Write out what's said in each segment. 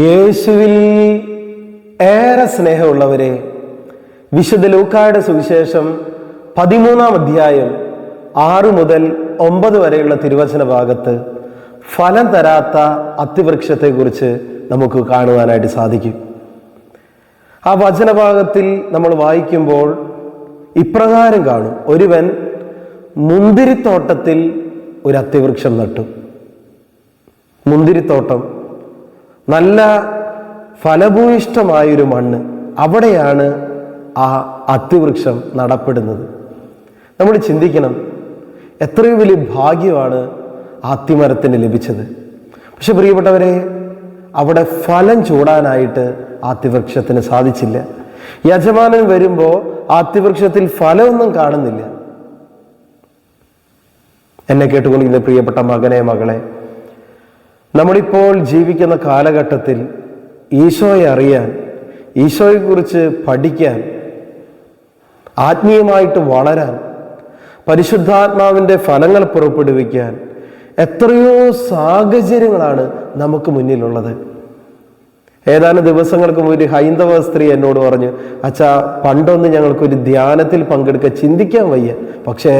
യേശുവിൽ ഏറെ സ്നേഹമുള്ളവരെ വിശുദ്ധ ലൂക്കായുടെ സുവിശേഷം പതിമൂന്നാം അധ്യായം ആറ് മുതൽ ഒമ്പത് വരെയുള്ള തിരുവചന ഭാഗത്ത് ഫലം തരാത്ത അത്തിവൃക്ഷത്തെക്കുറിച്ച് നമുക്ക് കാണുവാനായിട്ട് സാധിക്കും. ആ വചനഭാഗത്തിൽ നമ്മൾ വായിക്കുമ്പോൾ ഇപ്രകാരം കാണും. ഒരുവൻ മുന്തിരിത്തോട്ടത്തിൽ ഒരു അത്തിവൃക്ഷം നട്ടു. മുന്തിരിത്തോട്ടം നല്ല ഫലഭൂയിഷ്ടമായൊരു മണ്ണ് അവിടെയാണ് ആ അത്തിവൃക്ഷം നടപ്പെടുന്നത്. നമ്മൾ ചിന്തിക്കണം എത്രയോ വലിയ ഭാഗ്യമാണ് ആ അത്തിമരത്തിന് ലഭിച്ചത്. പക്ഷെ പ്രിയപ്പെട്ടവരെ അവിടെ ഫലം ചൂടാനായിട്ട് ആ അത്തിവൃക്ഷത്തിന് സാധിച്ചില്ല. യജമാനൻ വരുമ്പോൾ ആ അത്തിവൃക്ഷത്തിൽ ഫലമൊന്നും കാണുന്നില്ല. എന്നെ കേട്ടുകൊണ്ടിരിക്കുന്ന പ്രിയപ്പെട്ട മകനെ മകളെ നമ്മളിപ്പോൾ ജീവിക്കുന്ന കാലഘട്ടത്തിൽ ഈശോയെ അറിയാൻ ഈശോയെക്കുറിച്ച് പഠിക്കാൻ ആത്മീയമായിട്ട് വളരാൻ പരിശുദ്ധാത്മാവിന്റെ ഫലങ്ങൾ പുറപ്പെടുവിക്കാൻ എത്രയോ സാഹചര്യങ്ങളാണ് നമുക്ക് മുന്നിലുള്ളത്. ഏതാനും ദിവസങ്ങൾക്ക് മുമ്പ് ഒരു ഹൈന്ദവ സ്ത്രീ എന്നോട് പറഞ്ഞു അച്ഛാ പണ്ടൊന്ന് ഞങ്ങൾക്കൊരു ധ്യാനത്തിൽ പങ്കെടുക്കാൻ ചിന്തിക്കാൻ വയ്യ. പക്ഷേ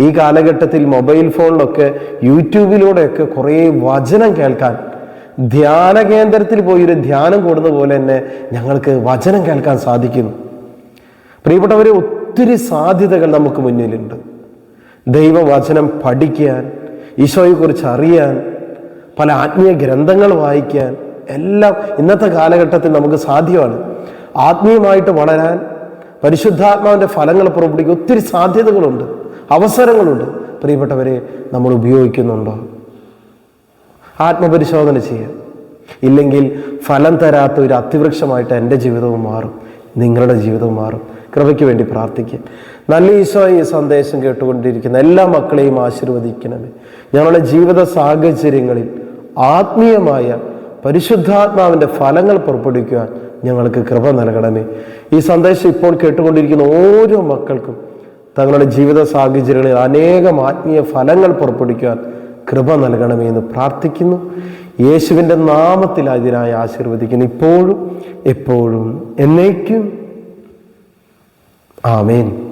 ഈ കാലഘട്ടത്തിൽ മൊബൈൽ ഫോണിലൊക്കെ യൂട്യൂബിലൂടെയൊക്കെ കുറേ വചനം കേൾക്കാൻ ധ്യാന കേന്ദ്രത്തിൽ പോയി ഒരു ധ്യാനം കൂടുന്ന പോലെ തന്നെ ഞങ്ങൾക്ക് വചനം കേൾക്കാൻ സാധിക്കുന്നു. പ്രിയപ്പെട്ടവരെ ഒത്തിരി സാധ്യതകൾ നമുക്ക് മുന്നിലുണ്ട്. ദൈവവചനം പഠിക്കാൻ ഈശോയെക്കുറിച്ച് അറിയാൻ പല ആത്മീയ ഗ്രന്ഥങ്ങൾ വായിക്കാൻ എല്ലാം ഇന്നത്തെ കാലഘട്ടത്തിൽ നമുക്ക് സാധ്യമാണ്. ആത്മീയമായിട്ട് വളരാൻ പരിശുദ്ധാത്മാവിന്റെ ഫലങ്ങൾ പുറപ്പെടുവിക്കാൻ ഒത്തിരി സാധ്യതകളുണ്ട്. അവസരങ്ങളുണ്ട്. പ്രിയപ്പെട്ടവരെ നമ്മൾ ഉപയോഗിക്കുന്നുണ്ടോ? ആത്മപരിശോധന ചെയ്യാം ഇല്ലെങ്കിൽ ഫലം തരാത്ത ഒരു അത്തിവൃക്ഷമായിട്ട് എന്റെ ജീവിതവും മാറും. നിങ്ങളുടെ ജീവിതവും മാറും. കൃപയ്ക്ക് വേണ്ടി പ്രാർത്ഥിക്കാം. നല്ല ഈശോ ഈ സന്ദേശം കേട്ടുകൊണ്ടിരിക്കുന്ന എല്ലാ മക്കളെയും ആശീർവദിക്കണമേ. ഞങ്ങളുടെ ജീവിത സാഹചര്യങ്ങളിൽ ആത്മീയമായ പരിശുദ്ധാത്മാവിന്റെ ഫലങ്ങൾ പുറപ്പെടുവിക്കുവാൻ ഞങ്ങൾക്ക് കൃപ നൽകണമേ. ഈ സന്ദേശം ഇപ്പോൾ കേട്ടുകൊണ്ടിരിക്കുന്ന ഓരോ മക്കൾക്കും തങ്ങളുടെ ജീവിത സാഹചര്യങ്ങളിൽ അനേകം ആത്മീയ ഫലങ്ങൾ പുറപ്പെടുവിക്കുവാൻ കൃപ നൽകണമേ എന്ന് പ്രാർത്ഥിക്കുന്നു. യേശുവിന്റെ നാമത്തിൽ അതിനായി ആശീർവദിക്കുന്നു. ഇപ്പോഴും എപ്പോഴും എന്നേക്കും. ആമേൻ.